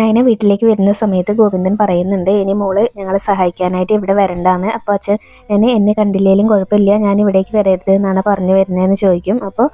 നയന വീട്ടിലേക്ക് വരുന്ന സമയത്ത് ഗോവിന്ദൻ പറയുന്നുണ്ട് ഇനി മോൾ ഞങ്ങളെ സഹായിക്കാനായിട്ട് ഇവിടെ വരണ്ടാന്ന്. അപ്പോൾ അച്ഛൻ എന്നെ എന്നെ കണ്ടില്ലേലും കുഴപ്പമില്ല. ഞാൻ ഇവിടേക്ക് വരരുത് എന്നാണ് പറഞ്ഞു വരുന്നതെന്ന് ചോദിക്കും. അപ്പോൾ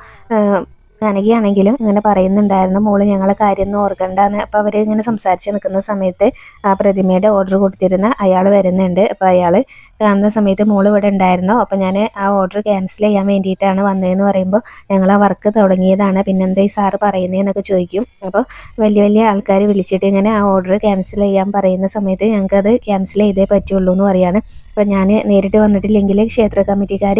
കനകയാണെങ്കിലും ഇങ്ങനെ പറയുന്നുണ്ടായിരുന്നു മോൾ ഞങ്ങളെ കാര്യം ഓർക്കണ്ടെന്ന്. അപ്പോൾ അവർ ഇങ്ങനെ സംസാരിച്ച് നിൽക്കുന്ന സമയത്ത് ആ പ്രതിമയുടെ ഓർഡർ കൊടുത്തിരുന്ന അയാൾ വരുന്നുണ്ട്. അപ്പോൾ അയാൾ കാണുന്ന സമയത്ത് മോൾ ഇവിടെ ഉണ്ടായിരുന്നു? അപ്പോൾ ഞാൻ ആ ഓർഡർ ക്യാൻസൽ ചെയ്യാൻ വേണ്ടിയിട്ടാണ് വന്നതെന്ന് പറയുമ്പോൾ ഞങ്ങൾ ആ വർക്ക് തുടങ്ങിയതാണ്. പിന്നെന്താ ഈ സാറ് പറയുന്നതെന്നൊക്കെ ചോദിക്കും. അപ്പോൾ വലിയ വലിയ ആൾക്കാർ വിളിച്ചിട്ട് ഇങ്ങനെ ആ ഓർഡർ ക്യാൻസൽ ചെയ്യാൻ പറയുന്ന സമയത്ത് ഞങ്ങൾക്കത് ക്യാൻസൽ ചെയ്തേ പറ്റുള്ളൂ എന്ന് പറയാണ്. അപ്പോൾ ഞാൻ നേരിട്ട് വന്നിട്ടില്ലെങ്കിൽ ക്ഷേത്ര കമ്മിറ്റിക്കാർ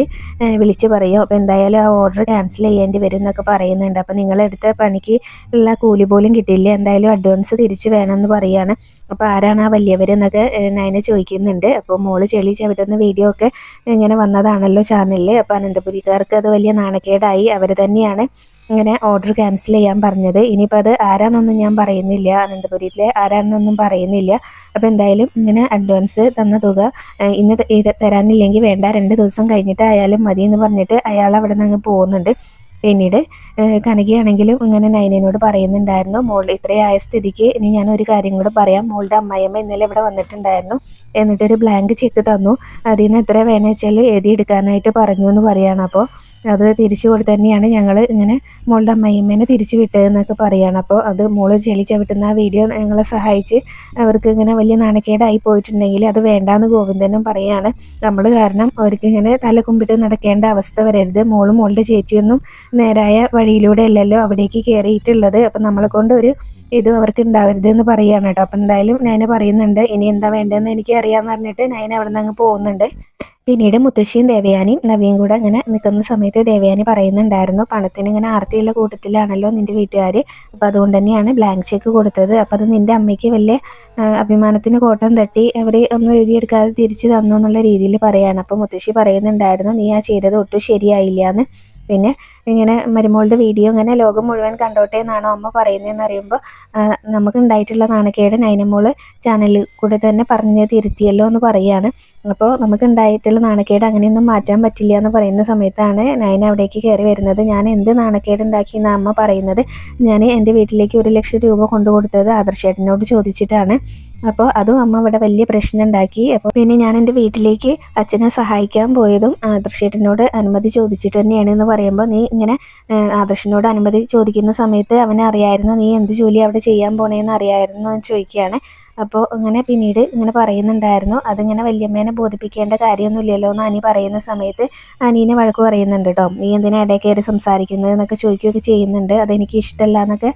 വിളിച്ച് പറയും. അപ്പോൾ എന്തായാലും ആ ഓർഡർ ക്യാൻസൽ ചെയ്യേണ്ടി വരും എന്നൊക്കെ പറയുന്നുണ്ട്. അപ്പോൾ നിങ്ങളെടുത്ത പണിക്ക് ഉള്ള കൂലി പോലും കിട്ടില്ല എന്തായാലും അഡ്വാൻസ് തിരിച്ച് വേണമെന്ന് പറയുകയാണ് അപ്പോൾ ആരാണ് ആ വലിയവരെന്നൊക്കെ നയന ചോദിക്കുന്നുണ്ട്. അപ്പോൾ മോൾ ചെളി ചവിട്ടുന്ന വീഡിയോ ഒക്കെ ഇങ്ങനെ വന്നതാണല്ലോ ചാനലിൽ അപ്പോൾ അനന്തപുരിക്കാർക്ക് അത് വലിയ നാണക്കേടായി. അവർ തന്നെയാണ് ഇങ്ങനെ ഓർഡർ ക്യാൻസൽ ചെയ്യാൻ പറഞ്ഞത്. ഇനിയിപ്പോൾ അത് ആരാന്നൊന്നും ഞാൻ പറയുന്നില്ല. അനന്തപുരിയിലെ ആരാണെന്നൊന്നും പറയുന്നില്ല. അപ്പോൾ എന്തായാലും ഇങ്ങനെ അഡ്വാൻസ് തന്ന തുക ഇന്ന് തരാനില്ലെങ്കിൽ വേണ്ട. രണ്ട് ദിവസം കഴിഞ്ഞിട്ട് ആയാലും മതി എന്ന് പറഞ്ഞിട്ട് അയാൾ അവിടെ നിന്ന് അങ്ങ് പോകുന്നുണ്ട്. പിന്നീട് കനകയാണെങ്കിലും ഇങ്ങനെ നൈനേനോട് പറയുന്നുണ്ടായിരുന്നു മോൾ ഇത്രയായ സ്ഥിതിക്ക് ഇനി ഞാൻ ഒരു കാര്യം കൂടെ പറയാം മോളുടെ അമ്മായിയമ്മ ഇന്നലെ ഇവിടെ വന്നിട്ടുണ്ടായിരുന്നു എന്നിട്ടൊരു ബ്ലാങ്ക് ചെക്ക് തന്നു അതിൽ നിന്ന് എത്ര വേണമെന്ന് വെച്ചാൽ എഴുതിയെടുക്കാനായിട്ട് പറഞ്ഞു എന്ന് പറയുകയാണ് അപ്പോൾ അത് തിരിച്ചു കൊടുത്ത് തന്നെയാണ് ഞങ്ങൾ ഇങ്ങനെ മോളുടെ അമ്മയമ്മേനെ തിരിച്ചു വിട്ടതെന്നൊക്കെ പറയുകയാണ് അപ്പോൾ അത് മോൾ ചെളി വിട്ടുന്ന ആ വീഡിയോ ഞങ്ങളെ സഹായിച്ച് അവർക്ക് ഇങ്ങനെ വലിയ നാണക്കേടായി പോയിട്ടുണ്ടെങ്കിൽ അത് വേണ്ടാന്ന് ഗോവിന്ദനും പറയുകയാണ് നമ്മൾ കാരണം അവർക്ക് ഇങ്ങനെ തല കുമ്പിട്ട് നടക്കേണ്ട അവസ്ഥ വരരുത്. മോളും മോളുടെ ചേച്ചിയൊന്നും നേരായ വഴിയിലൂടെ അല്ലല്ലോ അവിടേക്ക് കയറിയിട്ടുള്ളത് അപ്പം നമ്മളെ കൊണ്ട് ഒരു ഇതും അവർക്ക് ഉണ്ടാവരുത് എന്ന് പറയുകയാണ് കേട്ടോ. അപ്പം എന്തായാലും ഞാൻ പറയുന്നുണ്ട് ഇനി എന്താ വേണ്ടതെന്ന് എനിക്ക് അറിയാമെന്ന് പറഞ്ഞിട്ട് ഞാൻ അവിടെ നിന്ന് അങ്ങ് പോകുന്നുണ്ട്. പിന്നീട് മുത്തശ്ശിയും ദേവയാനിയും നവിയും കൂടെ അങ്ങനെ നിൽക്കുന്ന സമയത്ത് ദേവയാനി പറയുന്നുണ്ടായിരുന്നു പണത്തിന് ഇങ്ങനെ ആർത്തിയുള്ള കൂട്ടത്തിലാണല്ലോ നിന്റെ വീട്ടുകാർ അപ്പം അതുകൊണ്ട് തന്നെയാണ് ബ്ലാങ്ക് ചെക്ക് കൊടുത്തത്. അപ്പം അത് നിന്റെ അമ്മയ്ക്ക് വലിയ അഭിമാനത്തിന് കോട്ടം തട്ടി അവർ ഒന്നും എഴുതിയെടുക്കാതെ തിരിച്ചു തന്നു എന്നുള്ള രീതിയിൽ പറയാണ്. അപ്പം മുത്തശ്ശി പറയുന്നുണ്ടായിരുന്നു നീ ആ ചെയ്തത് ഒട്ടും ശരിയായില്ല എന്ന് പിന്നെ ഇങ്ങനെ മരുമോളുടെ വീഡിയോ ഇങ്ങനെ ലോകം മുഴുവൻ കണ്ടോട്ടെ എന്നാണോ അമ്മ പറയുന്നതെന്ന് അറിയുമ്പോൾ നമുക്ക് ഉണ്ടായിട്ടുള്ള നാണക്കേട് നൈനമോൾ ചാനലിൽ കൂടെ തന്നെ പറഞ്ഞ് തിരുത്തിയല്ലോ എന്ന് പറയുകയാണ് അപ്പോൾ നമുക്ക് ഉണ്ടായിട്ടുള്ള നാണക്കേട് അങ്ങനെയൊന്നും മാറ്റാൻ പറ്റില്ല എന്ന് പറയുന്ന സമയത്താണ് നൈന അവിടേക്ക് കയറി വരുന്നത്. ഞാൻ എന്ത് നാണക്കേട് ഉണ്ടാക്കി എന്നാണ് അമ്മ പറയുന്നത്? ഞാൻ എന്റെ വീട്ടിലേക്ക് ഒരു ലക്ഷം രൂപ കൊണ്ടു കൊടുത്തത് ആദർശേട്ടനോട് ചോദിച്ചിട്ടാണ്. അപ്പോൾ അതും അമ്മ ഇവിടെ വലിയ പ്രശ്നം ഉണ്ടാക്കി. അപ്പോൾ പിന്നെ ഞാൻ എന്റെ വീട്ടിലേക്ക് അച്ഛനെ സഹായിക്കാൻ പോയതും ആദർശേട്ടനോട് അനുമതി ചോദിച്ചിട്ട് തന്നെയാണ് എന്ന് പറയുമ്പോൾ നീ ഇങ്ങനെ ആദർശനോട് അനുമതി ചോദിക്കുന്ന സമയത്ത് അവനെ അറിയായിരുന്നു നീ എന്ത് ജോലി അവിടെ ചെയ്യാൻ പോണേന്ന് അറിയായിരുന്നു എന്ന് ചോദിക്കുകയാണ്. അപ്പോൾ അങ്ങനെ പിന്നീട് ഇങ്ങനെ പറയുന്നുണ്ടായിരുന്നു അതിങ്ങനെ വല്യമ്മേനെ ബോധിപ്പിക്കേണ്ട കാര്യമൊന്നുമില്ലല്ലോ എന്ന് അനി പറയുന്ന സമയത്ത് അനീനെ വഴക്ക് പറയുന്നുണ്ട് കേട്ടോ. നീ എന്തിനാ ഇടയിൽ കയറി സംസാരിക്കുന്നത് എന്നൊക്കെ ചോദിക്കുകയൊക്കെ ചെയ്യുന്നുണ്ട്. അതെനിക്ക് ഇഷ്ടമല്ല എന്നൊക്കെ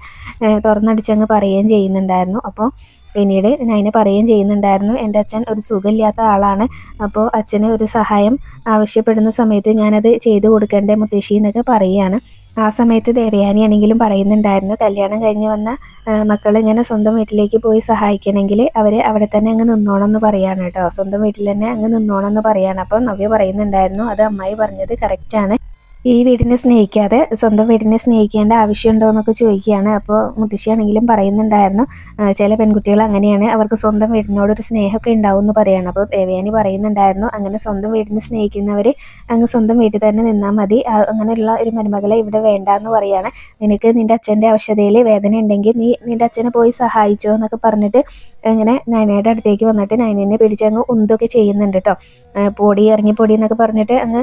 തുറന്നടിച്ചങ്ങ് പറയുകയും ചെയ്യുന്നുണ്ടായിരുന്നു. അപ്പോൾ പിന്നീട് നൈന പറയുകയും ചെയ്യുന്നുണ്ടായിരുന്നു എന്റെ അച്ഛൻ ഒരു സുഖമില്ലാത്ത ആളാണ് അപ്പോൾ അച്ഛന് ഒരു സഹായം ആവശ്യപ്പെടുന്ന സമയത്ത് ഞാനത് ചെയ്തു കൊടുക്കേണ്ടേ മുത്തശ്ശി എന്നൊക്കെ പറയുകയാണ്. ആ സമയത്ത് ദേവയാനി ആണെങ്കിലും പറയുന്നുണ്ടായിരുന്നു കല്യാണം കഴിഞ്ഞ് വന്ന മക്കൾ ഇങ്ങനെ സ്വന്തം വീട്ടിലേക്ക് പോയി സഹായിക്കണമെങ്കിൽ അവർ അവിടെ തന്നെ അങ്ങ് നിന്നോണം എന്ന് പറയാണ് കേട്ടോ. സ്വന്തം വീട്ടിൽ തന്നെ അങ്ങ് നിന്നോണം എന്ന് പറയാണ് അപ്പം നവ്യ പറയുന്നുണ്ടായിരുന്നു അത് അമ്മായി പറഞ്ഞത് കറക്റ്റാണ് ഈ വീടിനെ സ്നേഹിക്കാതെ സ്വന്തം വീടിനെ സ്നേഹിക്കേണ്ട ആവശ്യമുണ്ടോ എന്നൊക്കെ ചോദിക്കുകയാണ്. അപ്പോൾ മുത്തശ്ശിയാണെങ്കിലും പറയുന്നുണ്ടായിരുന്നു ചില പെൺകുട്ടികൾ അങ്ങനെയാണ് അവർക്ക് സ്വന്തം വീടിനോട് ഒരു സ്നേഹമൊക്കെ ഉണ്ടാവും എന്ന് പറയുകയാണ് അപ്പോൾ ദേവയാനി പറയുന്നുണ്ടായിരുന്നു അങ്ങനെ സ്വന്തം വീടിനെ സ്നേഹിക്കുന്നവർ അങ്ങ് സ്വന്തം വീട്ടിൽ തന്നെ നിന്നാൽ മതി. അങ്ങനെയുള്ള ഒരു മരുമകളെ ഇവിടെ വേണ്ട എന്ന് പറയുകയാണ് നിനക്ക് നിന്റെ അച്ഛന്റെ ആവശ്യതയിൽ വേദന ഉണ്ടെങ്കിൽ നീ നിന്റെ അച്ഛനെ പോയി സഹായിച്ചോ എന്നൊക്കെ പറഞ്ഞിട്ട് ഇങ്ങനെ നയനയുടെ അടുത്തേക്ക് വന്നിട്ട് നയനെ പിടിച്ച് അങ്ങ് ഉന്തൊക്കെ ചെയ്യുന്നുണ്ട് കേട്ടോ പൊടി ഇറങ്ങി പൊടി എന്നൊക്കെ പറഞ്ഞിട്ട് അങ്ങ്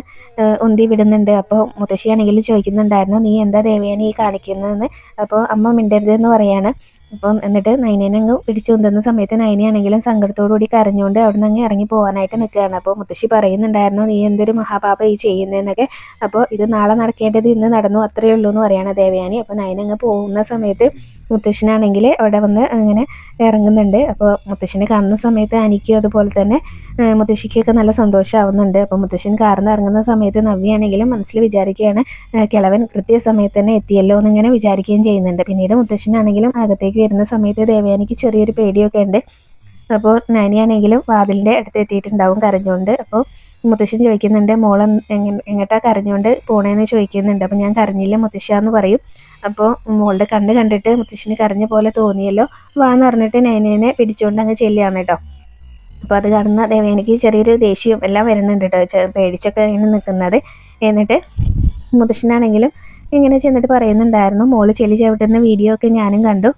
ഉന്തി വിടുന്നുണ്ട്. അപ്പോൾ മുത്തശ്ശിയാണെങ്കിലും ചോദിക്കുന്നുണ്ടായിരുന്നു നീ എന്താ ദേവയാനി ഈ കാണിക്കുന്നതെന്ന്? അപ്പോൾ അമ്മ മിണ്ടരുതെന്ന് പറയാണ്. അപ്പം എന്നിട്ട് നൈനേനെ അങ്ങ് പിടിച്ചു കൊണ്ടുവന്ന സമയത്ത് നൈനയാണെങ്കിലും സങ്കടത്തോടു കൂടി കരഞ്ഞുകൊണ്ട് അവിടെ നിന്ന് അങ്ങ് ഇറങ്ങി പോകാനായിട്ട് നിൽക്കുകയാണ്. അപ്പോൾ മുത്തശ്ശി പറയുന്നുണ്ടായിരുന്നു നീ എന്തൊരു മഹാപാപ ഈ ചെയ്യുന്നതെന്നൊക്കെ അപ്പോൾ ഇത് നാളെ നടക്കേണ്ടത് ഇന്ന് നടന്നു അത്രയേ ഉള്ളൂ എന്ന് പറയാണ് ദേവയാനി. അപ്പോൾ നൈന അങ്ങ് പോകുന്ന സമയത്ത് മുത്തശ്ശനാണെങ്കിൽ അവിടെ വന്ന് അങ്ങനെ ഇറങ്ങുന്നുണ്ട്. അപ്പോൾ മുത്തശ്ശനെ കാണുന്ന സമയത്ത് അനിക്കും അതുപോലെ തന്നെ മുത്തശ്ശിക്കൊക്കെ നല്ല സന്തോഷമാവുന്നുണ്ട്. അപ്പോൾ മുത്തശ്ശൻ കാർന്ന് ഇറങ്ങുന്ന സമയത്ത് നവ്യാണെങ്കിലും മനസ്സിൽ വിചാരിക്കുകയാണ് കിളവൻ കൃത്യസമയത്ത് തന്നെ എത്തിയല്ലോ എന്നിങ്ങനെ വിചാരിക്കുകയും ചെയ്യുന്നുണ്ട്. പിന്നീട് മുത്തശ്ശനാണെങ്കിലും അകത്തേക്ക് വരുന്ന സമയത്ത് ദേവയാനിക്ക് ചെറിയൊരു പേടിയൊക്കെ ഉണ്ട്. അപ്പോൾ നാനിയാണെങ്കിലും വാതിലിന്റെ അടുത്ത് എത്തിയിട്ടുണ്ടാവും കരഞ്ഞുകൊണ്ട്. അപ്പോൾ മുത്തശ്ശൻ ചോദിക്കുന്നുണ്ട് മോൾ എങ്ങോട്ടാ കരഞ്ഞുകൊണ്ട് പോണേന്ന് ചോദിക്കുന്നുണ്ട്. അപ്പോൾ ഞാൻ കരഞ്ഞില്ല മുത്തശ്ശ എന്ന് പറയും. അപ്പോൾ മോളുടെ കണ്ണ് കണ്ടിട്ട് മുത്തശ്ശന് കരഞ്ഞ പോലെ തോന്നിയല്ലോ. വാന്ന് പറഞ്ഞിട്ട് നൈനേനെ പിടിച്ചുകൊണ്ട് അങ്ങ് ചെല്ലുകയാണ് കേട്ടോ. അപ്പോൾ അത് കാണുന്ന ദേവേനിക്ക് ചെറിയൊരു ദേഷ്യവും എല്ലാം വരുന്നുണ്ട് കേട്ടോ. പേടിച്ചൊക്കെ ഇങ്ങനെ നിൽക്കുന്നത്. എന്നിട്ട് മുത്തശ്ശനാണെങ്കിലും ഇങ്ങനെ ചെന്നിട്ട് പറയുന്നുണ്ടായിരുന്നു മോൾ ചെളി ചവിട്ടുന്ന വീഡിയോ ഒക്കെ ഞാനും കണ്ടു.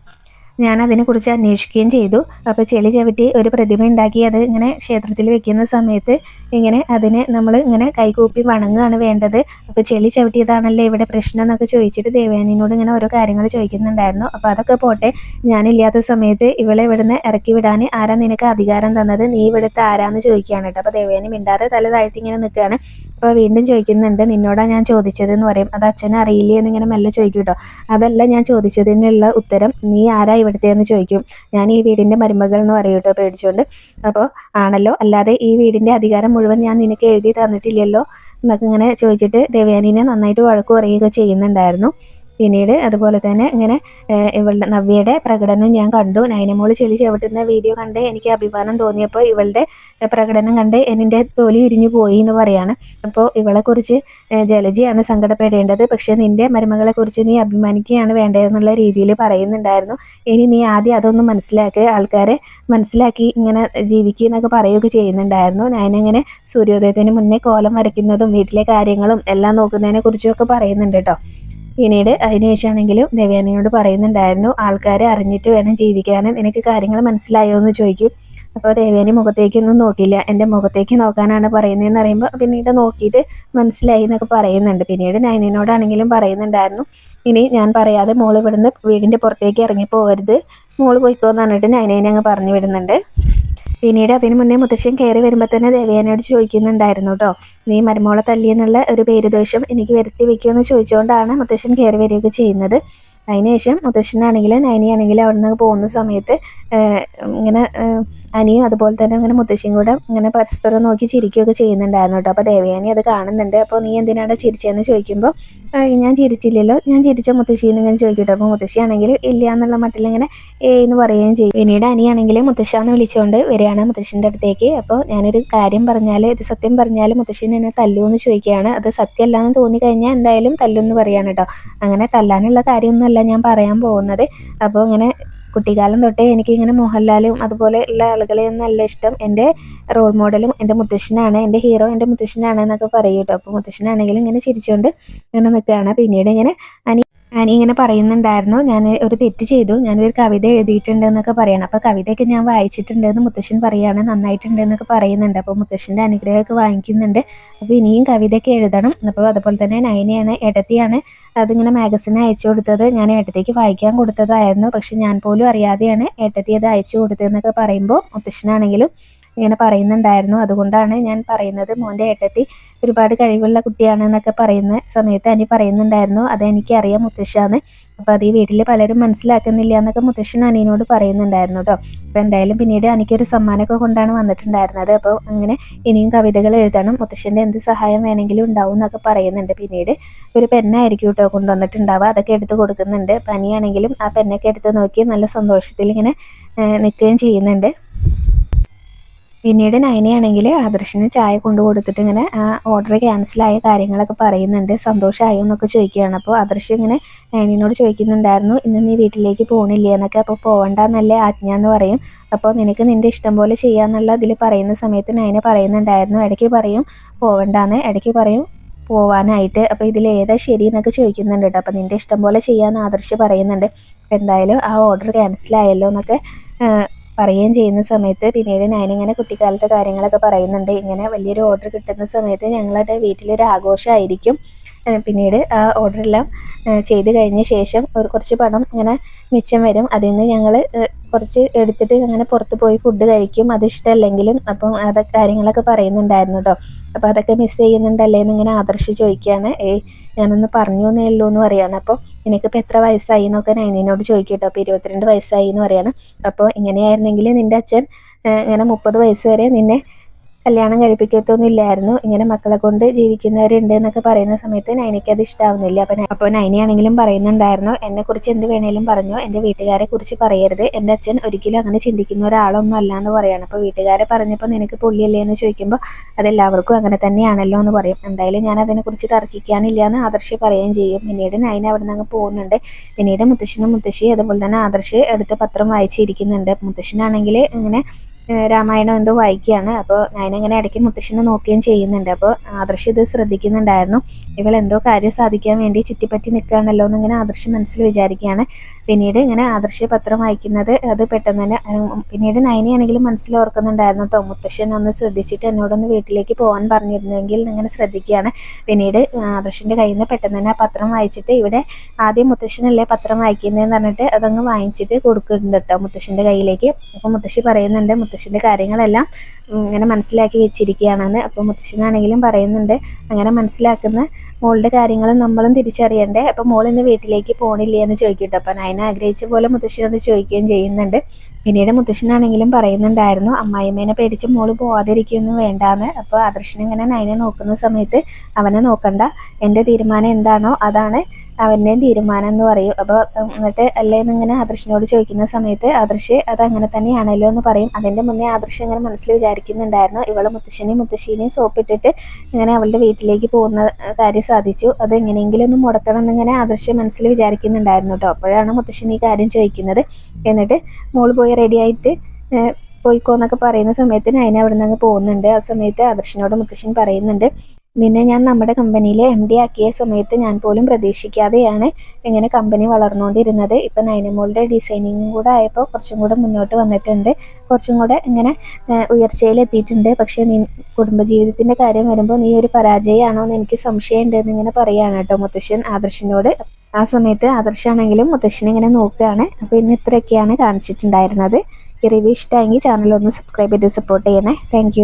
ഞാൻ അതിനെക്കുറിച്ച് അന്വേഷിക്കുകയും ചെയ്തു. അപ്പോൾ ചെളി ചവിട്ടി ഒരു പ്രതിമ ഉണ്ടാക്കി അത് ഇങ്ങനെ ക്ഷേത്രത്തിൽ വെക്കുന്ന സമയത്ത് ഇങ്ങനെ അതിനെ നമ്മൾ ഇങ്ങനെ കൈകൂപ്പി വണങ്ങുകയാണ് വേണ്ടത്. അപ്പോൾ ചെളി ചവിട്ടിയതാണല്ലേ ഇവിടെ പ്രശ്നം എന്നൊക്കെ ചോദിച്ചിട്ട് ദേവയാനിനോട് ഇങ്ങനെ ഓരോ കാര്യങ്ങൾ ചോദിക്കുന്നുണ്ടായിരുന്നു. അപ്പോൾ അതൊക്കെ പോട്ടെ ഞാനില്ലാത്ത സമയത്ത് ഇവളെ ഇവിടുന്ന് ഇറക്കി വിടാൻ ആരാ നിനക്ക് അധികാരം തന്നത്? നീ ഇവിടുത്തെ ആരാന്ന് ചോദിക്കുകയാണ് കേട്ടോ. അപ്പോൾ ദേവയാനി മിണ്ടാതെ തല താഴ്ത്തി ഇങ്ങനെ നിൽക്കുകയാണ്. അപ്പോൾ വീണ്ടും ചോദിക്കുന്നുണ്ട് നിന്നോടാ ഞാൻ ചോദിച്ചതെന്ന് പറയും. അത് അച്ഛനെ അറിയില്ലേ? എന്നിങ്ങനെ മെല്ലെ ചോദിക്കും കേട്ടോ. അതല്ല ഞാൻ ചോദിച്ചതിനുള്ള ഉത്തരം നീ ആരാ ഇവിടുത്തെ എന്ന് ചോദിക്കും. ഞാൻ ഈ വീടിന്റെ മരുമകൾ എന്ന് പറയും കേട്ടോ പേടിച്ചുകൊണ്ട് അപ്പോൾ ആണല്ലോ അല്ലാതെ ഈ വീടിന്റെ അധികാരം മുഴുവൻ ഞാൻ നിനക്ക് എഴുതി തന്നിട്ടില്ലല്ലോ എന്നൊക്കെ ഇങ്ങനെ ചോദിച്ചിട്ട് ദേവയാനിനെ നന്നായിട്ട് വഴക്ക് പറയുകയൊക്കെ ചെയ്യുന്നുണ്ടായിരുന്നു. പിന്നീട് അതുപോലെ തന്നെ ഇങ്ങനെ ഇവളുടെ നവ്യയുടെ പ്രകടനം ഞാൻ കണ്ടു. നൈനമോൾ ചെളി ചവിട്ടുന്ന വീഡിയോ കണ്ട് എനിക്ക് അഭിമാനം തോന്നിയപ്പോൾ ഇവളുടെ പ്രകടനം കണ്ട് എന്റെ തൊലി ഉരിഞ്ഞു പോയി എന്ന് പറയാണ്. അപ്പോൾ ഇവളെക്കുറിച്ച് ജലജിയാണ് സങ്കടപ്പെടേണ്ടത്. പക്ഷേ നിന്റെ മരുമകളെക്കുറിച്ച് നീ അഭിമാനിക്കുകയാണ് വേണ്ടതെന്നുള്ള രീതിയിൽ പറയുന്നുണ്ടായിരുന്നു. ഇനി നീ ആദ്യം അതൊന്ന് മനസ്സിലാക്കി. ആൾക്കാരെ മനസ്സിലാക്കി ഇങ്ങനെ ജീവിക്കുക എന്നൊക്കെ പറയുകയൊക്കെ ചെയ്യുന്നുണ്ടായിരുന്നു. ഞാനിങ്ങനെ സൂര്യോദയത്തിന് മുന്നേ കോലം വരയ്ക്കുന്നതും വീട്ടിലെ കാര്യങ്ങളും എല്ലാം നോക്കുന്നതിനെ കുറിച്ചും ഒക്കെ പറയുന്നുണ്ട് കേട്ടോ. പിന്നീട് അതിനുശേഷമാണെങ്കിലും ദേവയാനിയോട് പറയുന്നുണ്ടായിരുന്നു ആൾക്കാരെ അറിഞ്ഞിട്ട് വേണം ജീവിക്കാൻ നിനക്ക് കാര്യങ്ങൾ മനസ്സിലായോ എന്ന് ചോദിക്കും. അപ്പോൾ ദേവയാനി മുഖത്തേക്കൊന്നും നോക്കില്ല. എന്റെ മുഖത്തേക്ക് നോക്കാനാണ് പറയുന്നതെന്ന് പറയുമ്പോൾ പിന്നീട് നോക്കിയിട്ട് മനസ്സിലായി എന്നൊക്കെ പറയുന്നുണ്ട്. പിന്നീട് നൈനിനോടാണെങ്കിലും പറയുന്നുണ്ടായിരുന്നു ഇനി ഞാൻ പറയാതെ മോൾ ഇവിടുന്ന് വീടിന്റെ പുറത്തേക്ക് ഇറങ്ങി പോകരുത്. മോൾ പോയിക്കോന്ന് പറഞ്ഞിട്ട് നൈനേനെ അങ്ങ് പറഞ്ഞു വിടുന്നുണ്ട്. പിന്നീട് അതിന് മുന്നേ മുത്തശ്ശൻ കയറി വരുമ്പോൾ തന്നെ ദേവയാനോട് ചോദിക്കുന്നുണ്ടായിരുന്നു കേട്ടോ നീ മരുമോളെ തല്ലിയെന്നുള്ള ഒരു പേരുദോഷം എനിക്ക് വരുത്തി വെക്കുമെന്ന് ചോദിച്ചുകൊണ്ടാണ് മുത്തശ്ശൻ കയറി വരികയൊക്കെ ചെയ്യുന്നത്. അതിനുശേഷം മുത്തശ്ശനാണെങ്കിലും നൈനിയാണെങ്കിലും അവിടെ നിന്ന് പോകുന്ന സമയത്ത് ഇങ്ങനെ അനിയും അതുപോലെ തന്നെ അങ്ങനെ മുത്തശ്ശിയും കൂടെ ഇങ്ങനെ പരസ്പരം നോക്കി ചിരിക്കുകയൊക്കെ ചെയ്യുന്നുണ്ടായിരുന്നു കേട്ടോ. അപ്പോൾ ദേവയാനി അത് കാണുന്നുണ്ട്. അപ്പോൾ നീ എന്തിനാണ് ചിരിച്ചതെന്ന് ചോദിക്കുമ്പോൾ ഞാൻ ചിരിച്ചില്ലല്ലോ. ഞാൻ ചിരിച്ച മുത്തശ്ശി എന്ന് ഇങ്ങനെ ചോദിക്കട്ടോ അപ്പോൾ മുത്തശ്ശിയാണെങ്കിൽ ഇല്ല എന്നുള്ള മട്ടിൽ ഇങ്ങനെ ഏ എന്ന് പറയുകയും ചെയ്യും. പിന്നീട് അനിയാണെങ്കിൽ മുത്തശ്ശാന്ന് വിളിച്ചുകൊണ്ട് വരികയാണ് മുത്തശ്ശിന്റെ അടുത്തേക്ക്. അപ്പോൾ ഞാനൊരു കാര്യം പറഞ്ഞാൽ ഒരു സത്യം പറഞ്ഞാൽ മുത്തശ്ശിനെ എന്നെ തല്ലുമെന്ന് ചോദിക്കുകയാണ്. അത് സത്യമല്ല എന്ന് തോന്നി കഴിഞ്ഞാൽ എന്തായാലും തല്ലുമെന്ന് പറയാണ് കേട്ടോ. അങ്ങനെ തല്ലാനുള്ള കാര്യമൊന്നുമല്ല ഞാൻ പറയാൻ പോകുന്നത്. അപ്പോൾ ഇങ്ങനെ കുട്ടിക്കാലം തൊട്ടേ എനിക്കിങ്ങനെ മോഹൻലാലും അതുപോലെ ഉള്ള ആളുകളെയും നല്ല ഇഷ്ടം. എന്റെ റോൾ മോഡലും എന്റെ മുത്തശ്ശനാണ് എന്റെ ഹീറോ എന്റെ മുത്തശ്ശനാണ് എന്നൊക്കെ പറയും അപ്പോൾ മുത്തശ്ശനാണെങ്കിലും ഇങ്ങനെ ചിരിച്ചുകൊണ്ട് ഇങ്ങനെ നിൽക്കുകയാണ് പിന്നീട് ഇങ്ങനെ അനി ആനി ഇങ്ങനെ പറയുന്നുണ്ടായിരുന്നു ഞാൻ ഒരു തെറ്റ് ചെയ്തു ഞാനൊരു കവിത എഴുതിയിട്ടുണ്ട് എന്നൊക്കെ പറയണം. അപ്പോൾ കവിതയൊക്കെ ഞാൻ വായിച്ചിട്ടുണ്ട് എന്ന് മുത്തശ്ശൻ പറയുകയാണ് നന്നായിട്ടുണ്ട് എന്നൊക്കെ പറയുന്നുണ്ട്. അപ്പോൾ മുത്തശ്ശന്റെ അനുഗ്രഹമൊക്കെ വാങ്ങിക്കുന്നുണ്ട്. അപ്പോൾ ഇനിയും കവിതയൊക്കെ എഴുതണം. അപ്പോൾ അതുപോലെ തന്നെ നൈനയാണ് ഏട്ടത്തിയാണ്. അതിങ്ങനെ മാഗസിൻ അയച്ചു കൊടുത്തത്. ഞാൻ ഏട്ടത്തേക്ക് വായിക്കാൻ കൊടുത്തതായിരുന്നു. പക്ഷെ ഞാൻ പോലും അറിയാതെയാണ് ഏട്ടത്തി അത് അയച്ചു കൊടുത്തതെന്നൊക്കെ പറയുമ്പോൾ മുത്തശ്ശനാണെങ്കിലും ഇങ്ങനെ പറയുന്നുണ്ടായിരുന്നു. അതുകൊണ്ടാണ് ഞാൻ പറയുന്നത് മോന്റെ ഏട്ടത്തി ഒരുപാട് കഴിവുള്ള കുട്ടിയാണെന്നൊക്കെ പറയുന്ന സമയത്ത് അനി പറയുന്നുണ്ടായിരുന്നു. അതെനിക്കറിയാം മുത്തശ്ശാന്ന്. അപ്പോൾ അത് ഈ വീട്ടിൽ പലരും മനസ്സിലാക്കുന്നില്ല എന്നൊക്കെ മുത്തശ്ശൻ അനിയനോട് പറയുന്നുണ്ടായിരുന്നു കേട്ടോ. അപ്പോൾ എന്തായാലും പിന്നീട് അനിക്കൊരു സമ്മാനമൊക്കെ കൊണ്ടാണ് വന്നിട്ടുണ്ടായിരുന്നത്. അപ്പോൾ അങ്ങനെ ഇനിയും കവിതകൾ എഴുതണം. മുത്തശ്ശന്റെ എന്ത് സഹായം വേണമെങ്കിലും ഉണ്ടാവും എന്നൊക്കെ പറയുന്നുണ്ട്. പിന്നീട് ഒരു പെന്നായിരിക്കും കേട്ടോ കൊണ്ടുവന്നിട്ടുണ്ടാവുക. അതൊക്കെ എടുത്ത് കൊടുക്കുന്നുണ്ട്. പനിയാണെങ്കിലും ആ പെന്നൊക്കെ എടുത്ത് നോക്കി നല്ല സന്തോഷത്തിൽ ഇങ്ങനെ നിൽക്കുകയും ചെയ്യുന്നുണ്ട്. പിന്നീട് നയനയാണെങ്കിൽ ആദർശിന് ചായ കൊണ്ടു കൊടുത്തിട്ട് ഇങ്ങനെ ആ ഓർഡർ ക്യാൻസലായ കാര്യങ്ങളൊക്കെ പറയുന്നുണ്ട്. സന്തോഷമായോ എന്നൊക്കെ ചോദിക്കുകയാണ്. അപ്പോൾ ആദർശ് ഇങ്ങനെ നയനിനോട് ചോദിക്കുന്നുണ്ടായിരുന്നു ഇന്ന് നീ വീട്ടിലേക്ക് പോകണില്ലേ എന്നൊക്കെ അപ്പോൾ പോകണ്ടെന്നല്ലേ ആജ്ഞ എന്ന് പറയും. അപ്പോൾ നിനക്ക് നിന്റെ ഇഷ്ടം പോലെ ചെയ്യാന്നുള്ള ഇതിൽ പറയുന്ന സമയത്ത് നയന പറയുന്നുണ്ടായിരുന്നു ഇടയ്ക്ക് പറയും പോവണ്ടെന്ന്. ഇടയ്ക്ക് പറയും പോവാനായിട്ട്. അപ്പോൾ ഇതിൽ ഏതാ ശരി എന്നൊക്കെ ചോദിക്കുന്നുണ്ട് കേട്ടോ. അപ്പോൾ നിന്റെ ഇഷ്ടം പോലെ ചെയ്യാമെന്ന് ആദർശ് പറയുന്നുണ്ട്. അപ്പോൾ എന്തായാലും ആ ഓർഡർ ക്യാൻസലായല്ലോ എന്നൊക്കെ പറയുകയും ചെയ്യുന്ന സമയത്ത് പിന്നീട് ഞാനിങ്ങനെ കുട്ടിക്കാലത്തെ കാര്യങ്ങളൊക്കെ പറയുന്നുണ്ട്. ഇങ്ങനെ വലിയൊരു ഓർഡർ കിട്ടുന്ന സമയത്ത് ഞങ്ങളുടെ വീട്ടിലൊരു ആഘോഷമായിരിക്കും. പിന്നീട് ആ ഓർഡറെല്ലാം ചെയ്ത് കഴിഞ്ഞ ശേഷം ഒരു കുറച്ച് പണം ഇങ്ങനെ മിച്ചം വരും. അതിൽ നിന്ന് ഞങ്ങൾ കുറച്ച് എടുത്തിട്ട് അങ്ങനെ പുറത്ത് പോയി ഫുഡ് കഴിക്കും. അത് ഇഷ്ടമല്ലെങ്കിലും അപ്പം അതൊക്കെ കാര്യങ്ങളൊക്കെ പറയുന്നുണ്ടായിരുന്നു കേട്ടോ അപ്പോൾ അതൊക്കെ മിസ് ചെയ്യുന്നുണ്ടല്ലേ എന്ന് ഇങ്ങനെ ആദർശ് ചോദിക്കുകയാണ്. ഏയ് ഞാനൊന്ന് പറഞ്ഞു എന്നേ ഉള്ളൂ എന്ന് പറയാണ്. അപ്പോൾ എനിക്കിപ്പോൾ എത്ര വയസ്സായി എന്നൊക്കെ നൈനിനോട് ചോദിക്കും കേട്ടോ അപ്പോൾ ഇരുപത്തിരണ്ട് വയസ്സായി എന്ന് പറയാണ്. അപ്പോൾ ഇങ്ങനെയായിരുന്നെങ്കിൽ നിന്റെ അച്ഛൻ ഇങ്ങനെ മുപ്പത് വയസ്സ് വരെ നിന്നെ കല്യാണം കഴിപ്പിക്കത്തൊന്നുമില്ലായിരുന്നു ഇങ്ങനെ മക്കളെ കൊണ്ട് ജീവിക്കുന്നവരുണ്ട് എന്നൊക്കെ പറയുന്ന സമയത്ത് നൈനയ്ക്ക് അത് ഇഷ്ടാവുന്നില്ല. അപ്പം അപ്പോൾ നൈനയാണെങ്കിലും പറയുന്നുണ്ടായിരുന്നു. എന്നെ കുറിച്ച് എന്ത് വേണേലും പറഞ്ഞു. എന്റെ വീട്ടുകാരെ കുറിച്ച് പറയരുത്. എന്റെ അച്ഛൻ ഒരിക്കലും അങ്ങനെ ചിന്തിക്കുന്ന ഒരാളൊന്നും അല്ല എന്ന് പറയാണ്. അപ്പോൾ വീട്ടുകാരെ പറഞ്ഞപ്പോൾ നിനക്ക് പുള്ളിയല്ലേ? എന്ന് ചോദിക്കുമ്പോൾ അതെല്ലാവർക്കും അങ്ങനെ തന്നെയാണല്ലോ എന്ന് പറയും. എന്തായാലും ഞാൻ അതിനെക്കുറിച്ച് തർക്കിക്കാനില്ല എന്ന് ആദർശ് പറയുകയും ചെയ്യും. പിന്നീട് നൈന അവിടെ നിന്ന് അങ്ങ് പോകുന്നുണ്ട്. പിന്നീട് മുത്തശ്ശനും മുത്തശ്ശി അതുപോലെ തന്നെ ആദർശ് എടുത്ത് പത്രം വായിച്ചിരിക്കുന്നുണ്ട്. മുത്തശ്ശനാണെങ്കിൽ ഇങ്ങനെ രാമായണം എന്തോ വായിക്കുകയാണ്. അപ്പോൾ ഞാനിങ്ങനെ ഇടയ്ക്ക് മുത്തശ്ശനെ നോക്കുകയും ചെയ്യുന്നുണ്ട്. അപ്പോൾ ആദർശ് ഇത് ശ്രദ്ധിക്കുന്നുണ്ടായിരുന്നു. ഇവൾ എന്തോ കാര്യം സാധിക്കാൻ വേണ്ടി ചുറ്റിപ്പറ്റി നിൽക്കുകയാണല്ലോ എന്നിങ്ങനെ ആദർശ് മനസ്സിൽ വിചാരിക്കുകയാണ്. പിന്നീട് ഇങ്ങനെ ആദർശ് പത്രം വായിക്കുന്നത് അത് പെട്ടെന്ന് തന്നെ പിന്നീട് നയനയാണെങ്കിലും മനസ്സിൽ ഓർക്കുന്നുണ്ടായിരുന്നു കേട്ടോ മുത്തശ്ശൻ ഒന്ന് ശ്രദ്ധിച്ചിട്ട് എന്നോടൊന്ന് വീട്ടിലേക്ക് പോകാൻ പറഞ്ഞിരുന്നെങ്കിൽ ഇങ്ങനെ ശ്രദ്ധിക്കുകയാണ്. പിന്നീട് ആദർശിന്റെ കയ്യിൽ നിന്ന് പെട്ടെന്ന് തന്നെ ആ പത്രം വായിച്ചിട്ട് ഇവിടെ ആദ്യം മുത്തശ്ശനല്ലേ പത്രം വായിക്കുന്നതെന്ന് പറഞ്ഞിട്ട് അതങ്ങ് വാങ്ങിച്ചിട്ട് കൊടുക്കുന്നുണ്ട് കേട്ടോ മുത്തശ്ശന്റെ കയ്യിലേക്ക്. അപ്പോൾ മുത്തശ്ശി പറയുന്നുണ്ട് മുത്തശ്ശന്റെ കാര്യങ്ങളെല്ലാം ഇങ്ങനെ മനസ്സിലാക്കി വെച്ചിരിക്കുകയാണെന്ന് അപ്പോൾ മുത്തശ്ശനാണെങ്കിലും പറയുന്നുണ്ട്. അങ്ങനെ മനസ്സിലാക്കുന്ന മോളുടെ കാര്യങ്ങളും നമ്മളും തിരിച്ചറിയണ്ടേ. അപ്പോൾ മോൾ ഇന്ന് വീട്ടിലേക്ക് പോകണില്ലേ എന്ന് ചോദിക്കട്ടോ. നയന ആഗ്രഹിച്ച പോലെ മുത്തശ്ശനത് ചോദിക്കുകയും ചെയ്യുന്നുണ്ട്. പിന്നീട് മുത്തശ്ശനാണെങ്കിലും പറയുന്നുണ്ടായിരുന്നു അമ്മായിമ്മേനെ പേടിച്ച് മോൾ പോവാതിരിക്കൊന്നും വേണ്ടാന്ന്. അപ്പോൾ ആദർശൻ ഇങ്ങനെ നയനെ നോക്കുന്ന സമയത്ത് അവനെ നോക്കണ്ട. എന്റെ തീരുമാനം എന്താണോ അതാണ് അവന്റെ തീരുമാനം എന്ന് പറയും. അപ്പോൾ എന്നിട്ട് അല്ലേ എന്നിങ്ങനെ ആദർശിനോട് ചോദിക്കുന്ന സമയത്ത് ആദർശ് അത് അങ്ങനെ തന്നെയാണല്ലോ എന്ന് പറയും. അതിന്റെ മുന്നേ ആദർശ് ഇങ്ങനെ മനസ്സിൽ വിചാരിക്കുന്നുണ്ടായിരുന്നു. ഇവൾ മുത്തശ്ശനെയും മുത്തശ്ശീനെയും സോപ്പിട്ടിട്ട് ഇങ്ങനെ അവളുടെ വീട്ടിലേക്ക് പോകുന്ന കാര്യം സാധിച്ചു. അത് എങ്ങനെയെങ്കിലും ഒന്ന് മുടക്കണം എന്നിങ്ങനെ ആദർശ് മനസ്സിൽ വിചാരിക്കുന്നുണ്ടായിരുന്നു കേട്ടോ അപ്പോഴാണ് മുത്തശ്ശൻ ഈ കാര്യം ചോദിക്കുന്നത്. എന്നിട്ട് മോൾ പോയി റെഡിയായിട്ട് പോയിക്കോന്നൊക്കെ പറയുന്ന സമയത്ത് നയന അവിടെ നിന്ന് പോകുന്നുണ്ട്. ആ സമയത്ത് ആദർശനോട് മുത്തശ്ശൻ പറയുന്നുണ്ട് നിന്നെ ഞാൻ നമ്മുടെ കമ്പനിയിൽ എം ഡി ആക്കിയ സമയത്ത് ഞാൻ പോലും പ്രതീക്ഷിക്കാതെയാണ് ഇങ്ങനെ കമ്പനി വളർന്നുകൊണ്ടിരുന്നത് ഇപ്പം നൈനമോളുടെ ഡിസൈനിങ്ങും കൂടെ ആയപ്പോൾ കുറച്ചും കൂടെ മുന്നോട്ട് വന്നിട്ടുണ്ട്. കുറച്ചും കൂടെ ഇങ്ങനെ ഉയർച്ചയിലെത്തിയിട്ടുണ്ട്. പക്ഷേ നീ കുടുംബജീവിതത്തിന്റെ കാര്യം വരുമ്പോൾ നീ ഒരു പരാജയമാണോ എന്ന് എനിക്ക് സംശയമുണ്ട് എന്നിങ്ങനെ പറയുകയാണ് കേട്ടോ മുത്തശ്ശൻ ആദർശിനോട്. ആ സമയത്ത് ആദർശാണെങ്കിലും മുത്തശ്ശനെ ഇങ്ങനെ നോക്കുകയാണ്. അപ്പോൾ ഇന്ന് ഇത്രയൊക്കെയാണ് കാണിച്ചിട്ടുണ്ടായിരുന്നത്. ഈ റിവ്യൂ ഇഷ്ടമെങ്കിൽ ചാനൽ ഒന്ന് സബ്സ്ക്രൈബ് ചെയ്ത് സപ്പോർട്ട് ചെയ്യണേ. താങ്ക്